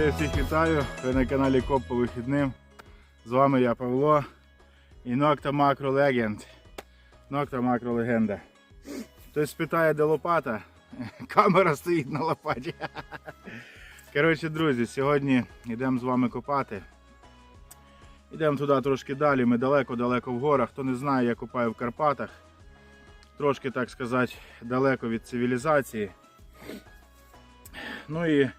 Друзі, я всіх вітаю. Ви на каналі Коп по вихідним. З вами я Павло і Нокта Макро Легенд. Нокта Макро Легенда. Хтось спитає, де лопата. Камера стоїть на лопаті. Коротше, друзі, сьогодні йдемо з вами копати. Йдемо туди трошки далі. Ми далеко-далеко в горах. Хто не знає, я копаю в Карпатах. Трошки, так сказати, далеко від цивілізації. Ну і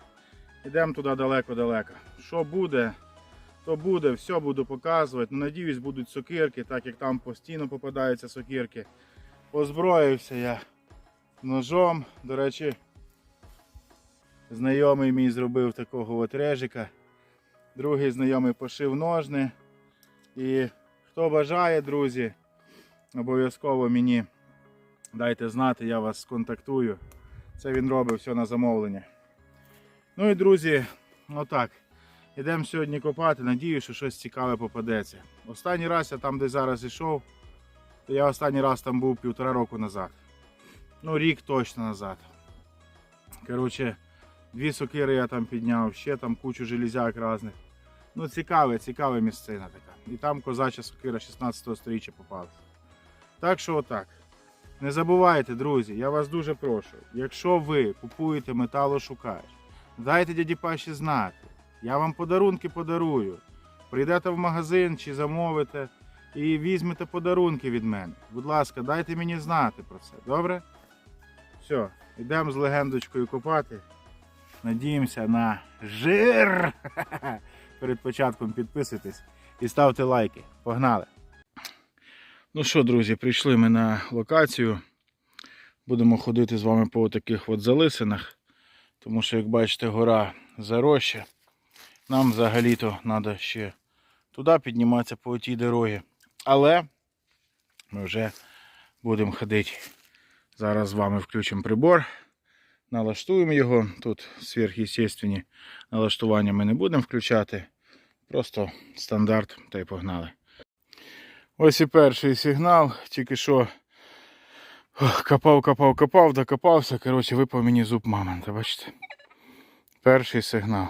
Йдемо туди далеко-далеко. Що буде, то буде, все буду показувати. Ну, Надіюсь, будуть сокирки, так як там постійно попадаються сокирки. Озброївся я ножом. До речі, знайомий мій зробив такого от режика. Другий знайомий пошив ножни. І хто бажає, друзі, обов'язково мені дайте знати, я вас сконтактую. Це він робить все на замовлення. Ну і друзі, отак. Йдемо сьогодні копати. Надію, що щось цікаве попадеться. Останній раз я там, де зараз йшов, то я останній раз там був півтора року назад. Ну, рік точно назад. Коротше, дві сокири я там підняв, ще там кучу железяк різних. Ну, цікаве, цікава місцина така. І там козача сокира 16 століття попалася. Так що отак. Не забувайте, друзі, я вас дуже прошу, якщо ви купуєте металошукач, Дайте дяді Паші знати. Я вам подарунки подарую. Прийдете в магазин чи замовите і візьмете подарунки від мене. Будь ласка, дайте мені знати про це. Добре? Все, йдемо з легендочкою копати. Надіємося на жир. Перед початком підписуйтесь і ставте лайки. Погнали! Ну що, друзі, прийшли ми на локацію. Будемо ходити з вами по таких от залисинах. Тому що, як бачите, гора зароща. Нам взагалі-то треба ще туди підніматися по тій дорогі. Але ми вже будемо ходити. Зараз з вами включимо прибор, налаштуємо його. Тут сверхъестественні налаштування ми не будемо включати. Просто стандарт та й погнали. Ось і перший сигнал, тільки що Копав, копав, копав, докопався. Коротше, випав мені зуб мамонта, бачите? Перший сигнал.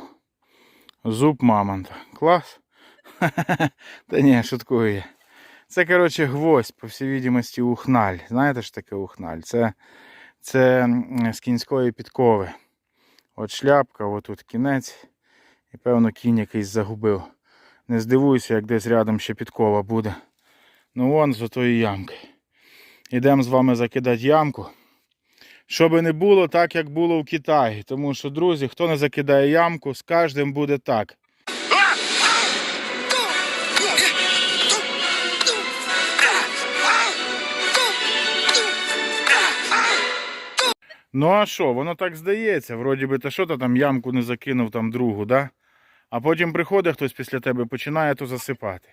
Зуб мамонта. Клас? Та ні, шуткую я. Це, коротше, гвоздь, по всій відомості, ухналь. Знаєте ж таке ухналь? Це, це з кінської підкови. От шляпка, отут кінець. І певно кінь якийсь загубив. Не здивуйся, як десь рядом ще підкова буде. Ну вон з отої ямки. Йдемо з вами закидати ямку. Щоб не було так, як було в Китаї. Тому що, друзі, хто не закидає ямку, з кожним буде так. Ну а що, воно так здається. Вроді би, та що то там ямку не закинув там другу, да? А потім приходить хтось після тебе починає то засипати.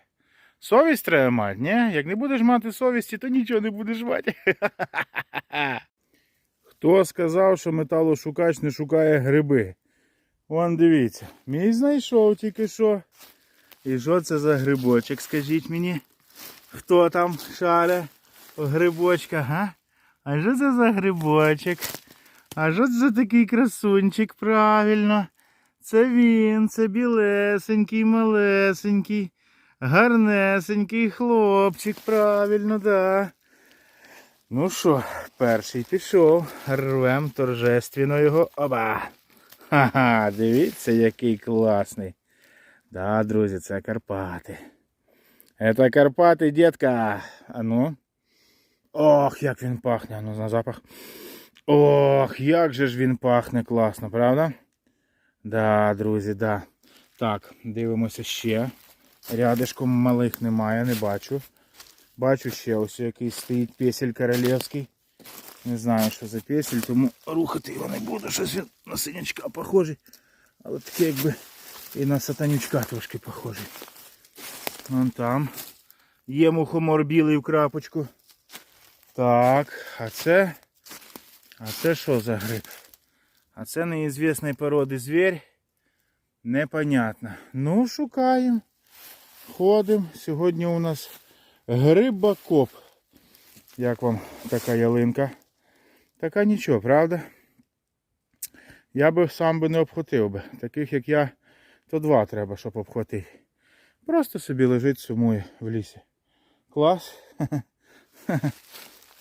Совість треба мати, ні? Як не будеш мати совісті, то нічого не будеш мати. Хто сказав, що металошукач не шукає гриби? Вон дивіться, мій знайшов тільки що. І що це за грибочок, скажіть мені? Хто там шаре у грибочках, га? А що це за грибочок? А що це за такий красунчик, правильно? Це він, це білесенький, малесенький. Гарнесенький хлопчик, правильно, да. Ну що, перший пішов, рвем торжественно його. Оба! Ха-ха, дивіться, який класний. Да, друзі, це Карпати. Это Карпати, дітка. А ну. Ох, як він пахне, ну на запах. Ох, як же ж він пахне класно, правда? Да, друзі, да. Так, дивимося ще. Рядишком малих немає, не бачу. Бачу ще ось якийсь стоїть песель королівський. Не знаю, що за песель, тому рухати його не буду. Щось він на синячка похожий. Але таке якби і на сатанючка трошки похожий. Вон там. Є мухомор білий в крапочку. Так, а це. А це що за гриб? А це неізвісної породи звір. Непонятно. Ну, шукаємо. Ходимо. Сьогодні у нас грибокоп. Як вам така ялинка? Така нічого, правда? Я би сам би не обхватив би. Таких як я, то два треба, щоб обхватити. Просто собі лежить, сумує в лісі. Клас.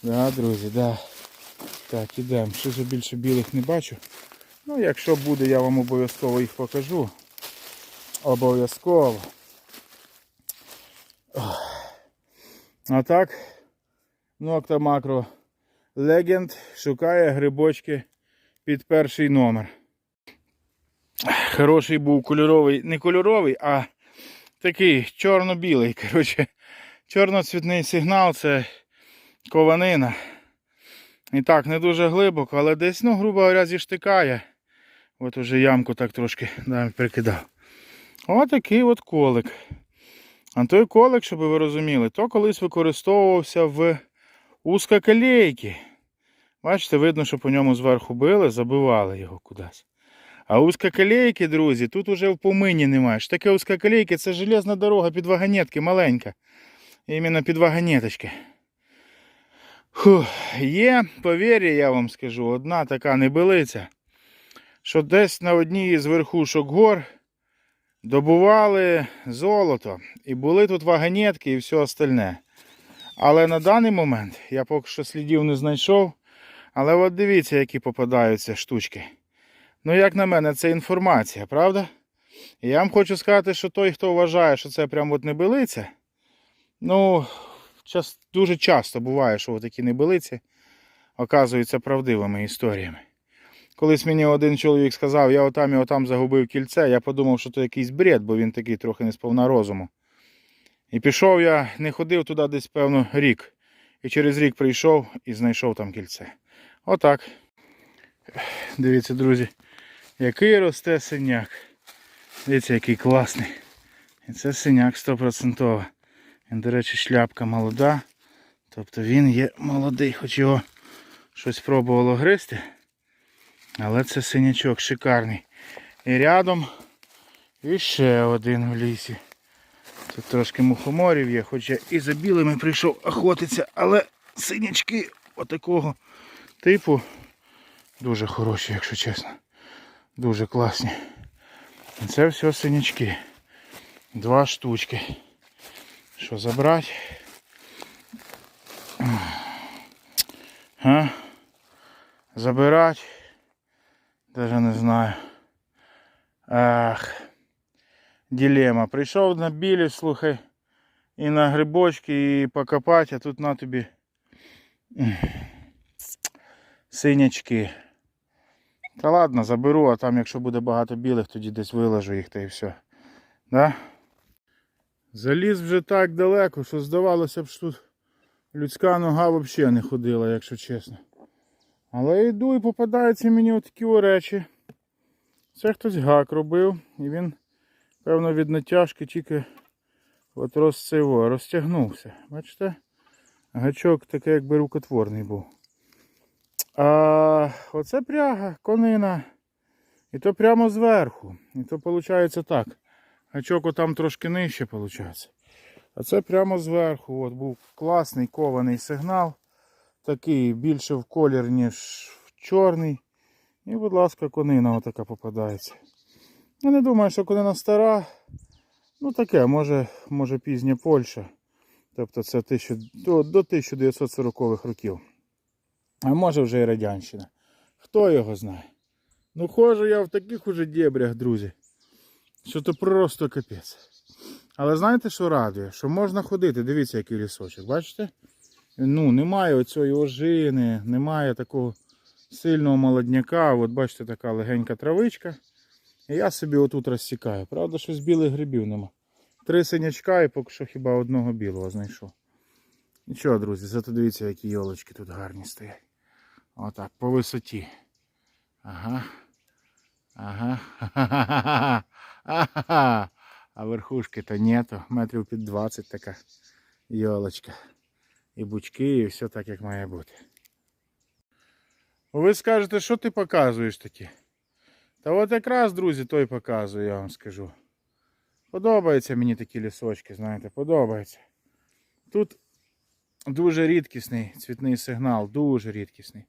Да, друзі, да. Так, ідемо. Ще вже більше білих не бачу. Ну, якщо буде, я вам обов'язково їх покажу. Обов'язково. А так, Нокта Макро Легенд шукає грибочки під перший номер. Хороший був кольоровий, не кольоровий, а такий чорно-білий. Коротше, чорноцвітний сигнал це кованина. І так, не дуже глибоко, але десь, ну, грубо говоря, зіштикає. От уже ямку так трошки да, прикидав. Отакий от колик. А той колик, щоб ви розуміли, то колись використовувався в узкоколейки. Бачите, видно, що по ньому зверху били, забивали його кудись. А узкоколейки, друзі, тут уже в помині немає. Ж таке узкоколейки це железна дорога під вагонетки, маленька. Іменно під вагонеточки. Фух, є, повір'я, я вам скажу, одна така небилиця, що десь на одній із верхушок гор добували золото. І були тут вагонетки і все остальне. Але на даний момент я поки що слідів не знайшов. Але от дивіться, які попадаються штучки. Ну, як на мене, це інформація, правда? І я вам хочу сказати, що той, хто вважає, що це прям от небилиця, ну, дуже часто буває, що такі небилиці оказуються правдивими історіями. Колись мені один чоловік сказав, я отам і отам загубив кільце, я подумав, що це якийсь бред, бо він такий трохи не сповна розуму. І пішов я, не ходив туди десь, певно, рік. І через рік прийшов і знайшов там кільце. Отак. Дивіться, друзі, який росте синяк. Дивіться, який класний. І це синяк 100%. Він, до речі, шляпка молода. Тобто він є молодий, хоч його щось пробувало гризти. Але це синячок шикарний. І рядом іще один в лісі. Тут трошки мухоморів є, хоч я і за білими прийшов охотитися, але синячки отакого типу дуже хороші, якщо чесно. Дуже класні. Це все синячки. Два штучки. Що забрати? А? Забирати? Даже не знаю. Ах. Дилема. Прийшов на білі, слухай, і на грибочки, і покопати, а тут на тобі синячки. Та ладно, заберу, а там якщо буде багато білих, тоді десь виложу їх та і все. Да? Заліз вже так далеко, що здавалося б, що тут людська нога взагалі не ходила, якщо чесно. Але йду і попадаються мені отакі речі. Це хтось гак робив і він, певно, від натяжки тільки от розциво, розтягнувся. Бачите? Гачок такий якби рукотворний був. А оце пряга, конина. І то прямо зверху. І то виходить так. Гачок отам трошки нижче виходить. А це прямо зверху. От був класний кований сигнал. Такий більше в колір, ніж в чорний. І, будь ласка, конина отака попадається. Я не думаю, що конина стара. Ну таке, може, може пізня Польща. Тобто це 1000, до, до 1940-х років. А може вже і Радянщина. Хто його знає? Ну хожу я в таких уже дебрях, друзі. Що то просто капець. Але знаєте, що радує? Що можна ходити, дивіться, який лісочок, бачите? Ну, немає оцієї ожини, немає такого сильного молодняка. От бачите, така легенька травичка. І я собі отут розсікаю. Правда, щось білих грибів нема. Три синячка і поки що хіба одного білого знайшов. Нічого, друзі, зато дивіться, які йолочки тут гарні стоять. Отак, по висоті. Ага. Ага. А верхушки то нету. Метрів під 20 така йолочка. І бучки, і все так, як має бути. Ви скажете, що ти показуєш таке? Та от якраз, друзі, той показую, я вам скажу. Подобаються мені такі лісочки, знаєте, подобається. Тут дуже рідкісний цвітний сигнал, дуже рідкісний.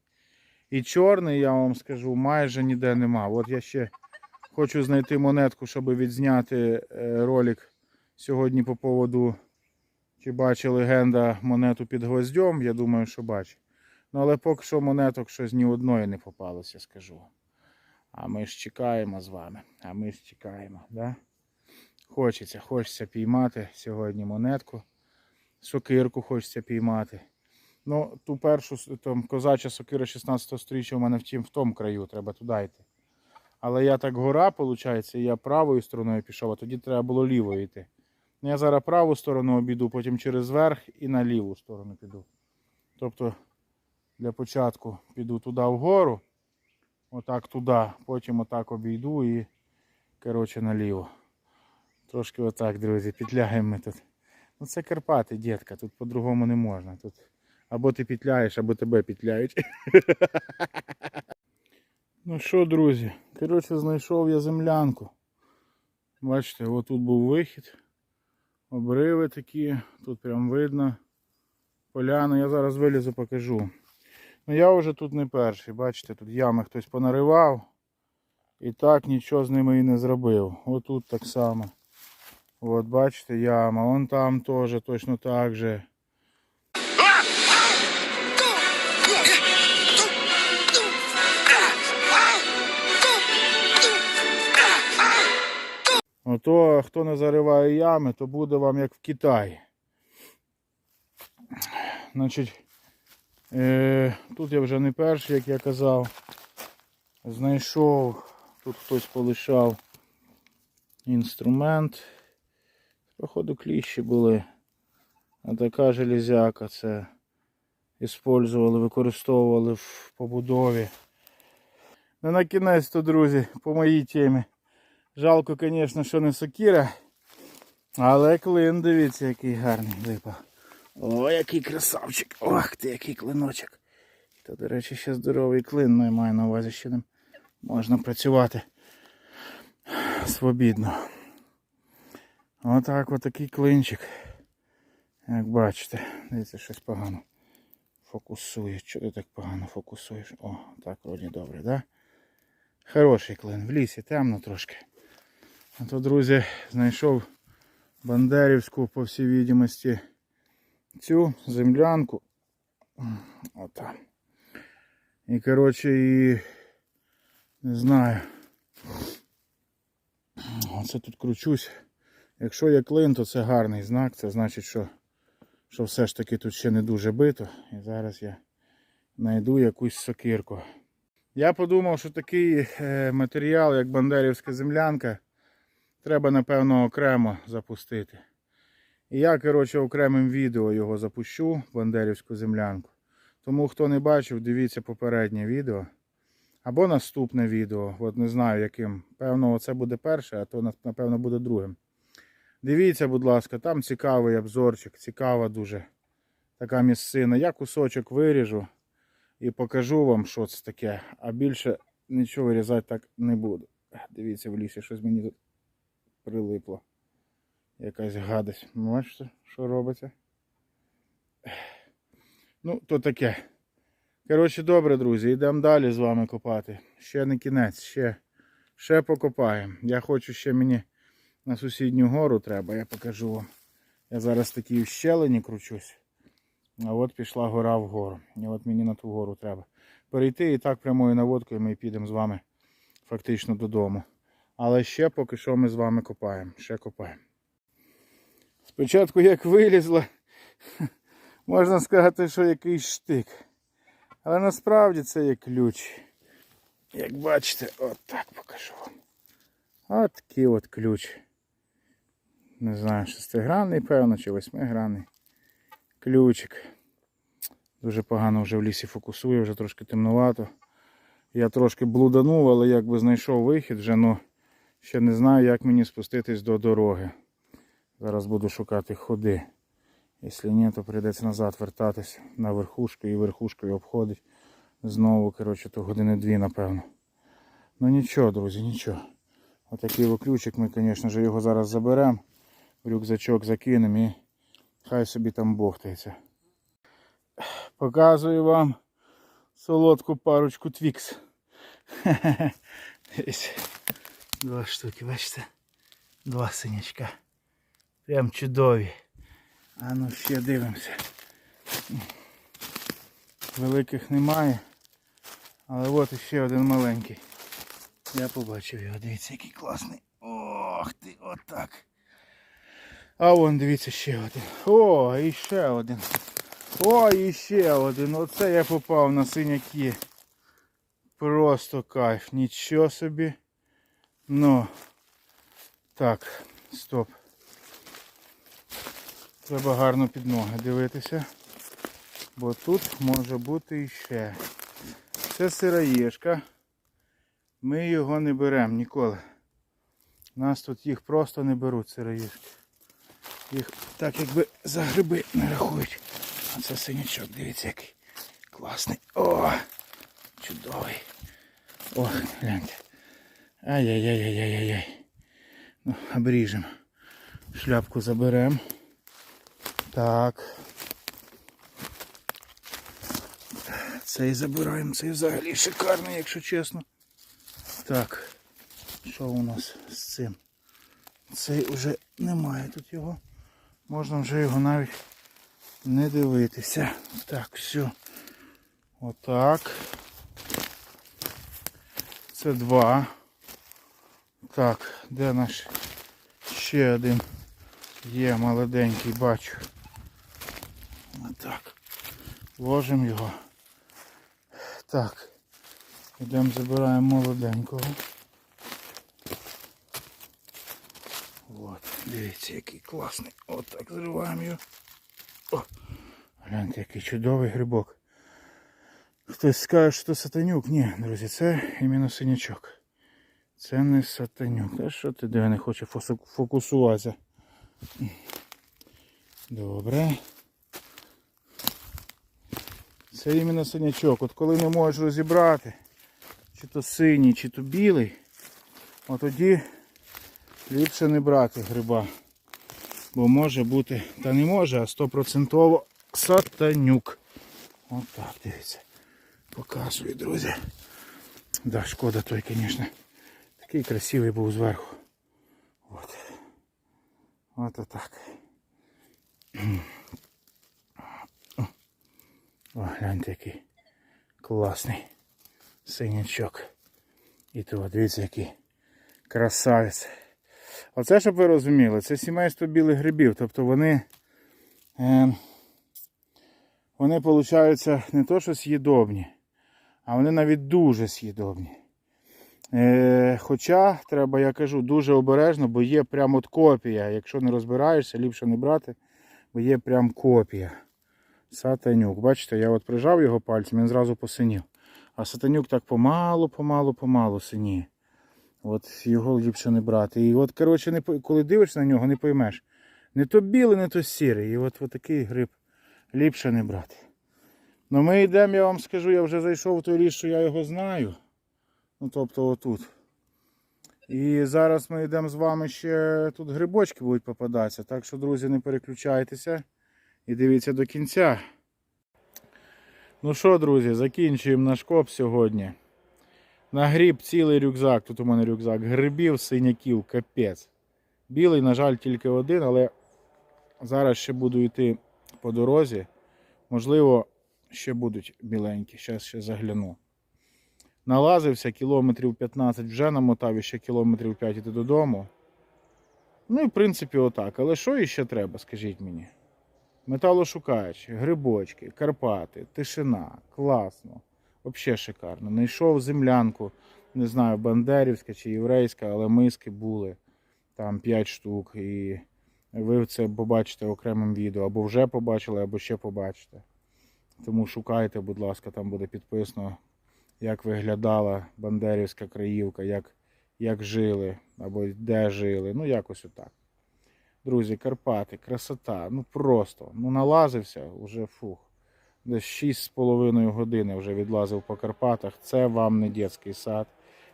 І чорний, я вам скажу, майже ніде нема. От я ще хочу знайти монетку, щоб відзняти е, ролик сьогодні по поводу, чи бачить легенда монету під гвоздем. Я думаю, що бачить. Ну, але поки що монеток щось ні одної не попалося, скажу. А ми ж чекаємо з вами. А ми ж чекаємо, да? Хочеться, хочеться піймати сьогодні монетку. Сокирку хочеться піймати. Ну, ту першу там, козача сокира 16 сторіччя у мене втім в тому краю, треба туди йти. Але я так гора, виходить, я правою стороною пішов, а тоді треба було лівою йти. Я зараз праву сторону обійду, потім через верх і на ліву сторону піду. Тобто для початку піду туди вгору, отак туди, потім отак обійду і коротше наліво. Трошки отак, друзі, підлягаємо ми тут. Ну це Карпати, дітка, тут по-другому не можна. Тут або ти петляєш, або тебе петляють. ну що, друзі, коротше, знайшов я землянку. Бачите, отут був вихід. Обриви такі, тут прям видно. Поляну, я зараз вилізу, покажу. Ну я вже тут не перший, бачите, тут ями хтось понаривав. І так нічого з ними і не зробив. Отут так само. От бачите, яма, вон там теж точно так же. Ото хто не зариває ями, то буде вам як в Китаї. Значить, е, тут я вже не перший, як я казав. Знайшов, тут хтось полишав інструмент. Походу кліщі були. А така железяка це іспользували, використовували в побудові. Ну на кінець то, друзі, по моїй темі. Жалко, звісно, що не сокіра. Але клин, дивіться, який гарний випав. О, який красавчик. Ох ти, який клиночок. То, до речі, ще здоровий клин, ну я маю на увазі, що ним можна працювати свобідно. Отак отакий клинчик. Як бачите, дивіться, щось погано фокусує. Чого ти так погано фокусуєш? О, так вроді добре, да? Хороший клин. В лісі темно трошки. А то, друзі, знайшов Бандерівську, по всій відомості, цю землянку. Отам. І, коротше, і не знаю. Оце тут кручусь. Якщо є клин, то це гарний знак. Це значить, що, що все ж таки тут ще не дуже бито. І зараз я знайду якусь сокирку. Я подумав, що такий е, матеріал, як бандерівська землянка, треба, напевно, окремо запустити. І я, коротше, окремим відео його запущу, бандерівську землянку. Тому хто не бачив, дивіться попереднє відео. Або наступне відео. От не знаю яким. Певно, це буде перше, а то напевно буде другим. Дивіться, будь ласка, там цікавий обзорчик, цікава дуже така місцина. Я кусочок виріжу і покажу вам, що це таке. А більше нічого вирізати так не буду. Дивіться, в лісі щось мені тут прилипло. Якась гадость. Бачите, що робиться? Ну, то таке. Коротше, добре, друзі, йдемо далі з вами копати. Ще не кінець, ще, ще покопаємо. Я хочу ще мені на сусідню гору треба, я покажу вам. Я зараз в такій щелині кручусь. А от пішла гора вгору. І от мені на ту гору треба перейти і так прямою наводкою ми підемо з вами фактично додому. Але ще поки що ми з вами копаємо. Ще копаємо. Спочатку як вилізла, можна сказати, що якийсь штик. Але насправді це є ключ. Як бачите, от так покажу вам. От такий от ключ. Не знаю, шестигранний, певно, чи восьмигранний. Ключик. Дуже погано вже в лісі фокусує, вже трошки темнувато. Я трошки блуданув, але якби знайшов вихід вже, ну ще не знаю, як мені спуститись до дороги. Зараз буду шукати ходи. Якщо ні, то прийдеться назад вертатись на верхушку і верхушкою обходить. Знову, коротше, то години дві, напевно. Ну нічого, друзі, нічого. Отакий оключик, ми, звісно ж, його зараз заберемо, рюкзачок закинемо і хай собі там бовтається. Показую вам солодку парочку твікс. Два штуки, бачите? Два синячка. Прям чудові. А ну ще дивимося. Великих немає. Але от іще один маленький. Я побачив його, дивіться, який класний. Ох ти, отак. А вон, дивіться, ще один. О, і ще один. О, і ще один. Оце я попав на синяки. Просто кайф. Нічого собі. Ну. Так, стоп. Треба гарно під ноги дивитися. Бо тут може бути іще. Це сироєшка. Ми його не беремо ніколи. У нас тут їх просто не беруть сироїшки. Їх так якби за гриби не рахують. А це синячок, дивіться який класний. О! Чудовий. О, гляньте. Ай-яй-яй-яй-яй-яй. Ну, обріжемо. Шляпку заберемо. Так. Цей забираємо, цей взагалі шикарний, якщо чесно. Так, що у нас з цим? Цей вже немає тут його. Можна вже його навіть не дивитися. Так, все. Отак. Це два. Так, де наш ще один є молоденький, бачу. Отак. Ложимо його. Так. Йдемо забираємо молоденького. От, дивіться, який класний. От так зриваємо його. О, гляньте, який чудовий грибок. Хтось скаже, що сатанюк. Ні, друзі, це іменно синячок. Це не сатанюк. Та що ти де не хоче фокусуватися? Добре. Це іменно синячок. От коли не можеш розібрати, чи то синій, чи то білий, от тоді ліпше не брати гриба. Бо може бути, та не може, а стопроцентово сатанюк. От так, дивіться. Показую, друзі. Да, шкода той, звісно. Такий красивий був зверху. От. От отак. О, гляньте який класний синячок. І то, дивіться, який красавець. Оце, щоб ви розуміли, це сімейство білих грибів. Тобто вони, е, вони получаються не то, що з'їдобні, а вони навіть дуже з'їдобні. Е, хоча, треба, я кажу, дуже обережно, бо є прямо от копія. Якщо не розбираєшся, ліпше не брати, бо є прям копія. Сатанюк. Бачите, я от прижав його пальцем, він зразу посинів. А сатанюк так помалу, помалу, помалу синіє. От його ліпше не брати. І от, коротше, не, коли дивишся на нього, не поймеш. Не то білий, не то сірий. І от, от такий гриб ліпше не брати. Ну ми йдемо, я вам скажу, я вже зайшов в той ліс, що я його знаю. Ну тобто отут. І зараз ми йдемо з вами ще тут грибочки будуть попадатися. Так що, друзі, не переключайтеся і дивіться до кінця. Ну що, друзі, закінчуємо наш коп сьогодні. На гріб цілий рюкзак. Тут у мене рюкзак. Грибів, синяків, капець. Білий, на жаль, тільки один, але зараз ще буду йти по дорозі. Можливо, ще будуть біленькі. Зараз ще загляну. Налазився, кілометрів 15 вже намотав і ще кілометрів 5 іти додому. Ну і в принципі отак. Але що іще треба, скажіть мені? Металошукаючі, грибочки, Карпати, тишина, класно. Взагалі шикарно. Знайшов землянку, не знаю, бандерівська чи єврейська, але миски були там 5 штук. І ви це побачите окремим відео. Або вже побачили, або ще побачите. Тому шукайте, будь ласка, там буде підписано, як виглядала Бандерівська краївка, як, як жили, або де жили. Ну, якось отак. Друзі, Карпати, красота. Ну просто. Ну налазився, вже фух. Десь 6,5 години вже відлазив по Карпатах. Це вам не дитячий сад.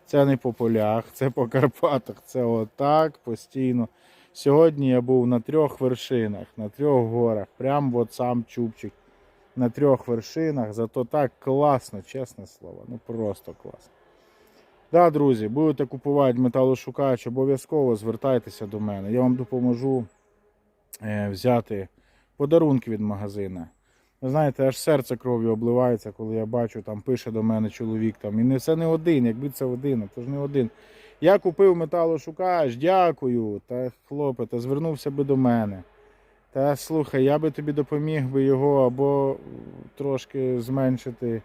Це не по полях, це по Карпатах. Це отак постійно. Сьогодні я був на трьох вершинах, на трьох горах. Прям от сам чубчик на трьох вершинах. Зато так класно, чесне слово. Ну просто класно. Да, друзі, будете купувати металошукач, обов'язково звертайтеся до мене. Я вам допоможу е, взяти подарунки від магазина. Ви знаєте, аж серце кров'ю обливається, коли я бачу, там пише до мене чоловік. Там, і не це не один, якби це один, то ж не один. Я купив металошукач, дякую. Та хлопе, та звернувся би до мене. Та слухай, я би тобі допоміг би його або трошки зменшити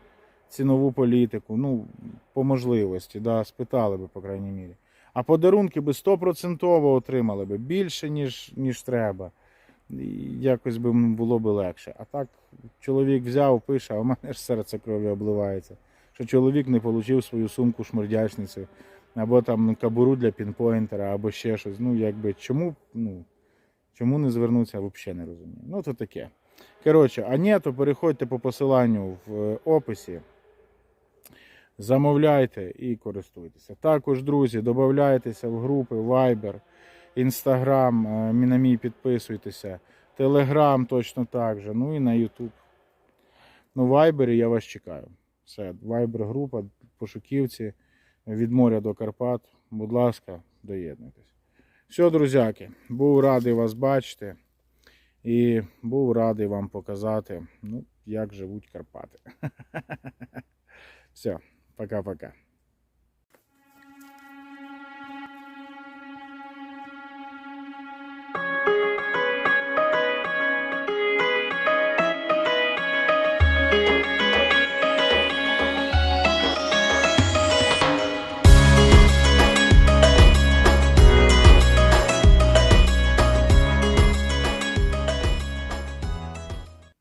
цінову політику. Ну, по можливості, да, спитали би, по крайній мірі. А подарунки би 100% отримали би більше, ніж, ніж треба. Якось би було би легше. А так чоловік взяв, пише, а в мене ж серце кров'ю обливається. Що чоловік не отримав свою сумку шмурдячницю, або там кабуру для пінпойнтера, або ще щось. Ну, якби чому, ну, чому не звернутися, взагалі не розумію. Ну, то таке. Коротше, а ні, то переходьте по посиланню в е, описі. Замовляйте і користуйтеся. Також, друзі, додавайтеся в групи Viber, Instagram, е, на підписуйтеся, Telegram точно так же, ну і на YouTube. Ну, в Viber я вас чекаю. Все, Viber група, пошуківці від моря до Карпат. Будь ласка, доєднуйтесь. Все, друзяки, був радий вас бачити і був радий вам показати, ну, як живуть Карпати. Все, пока-пока.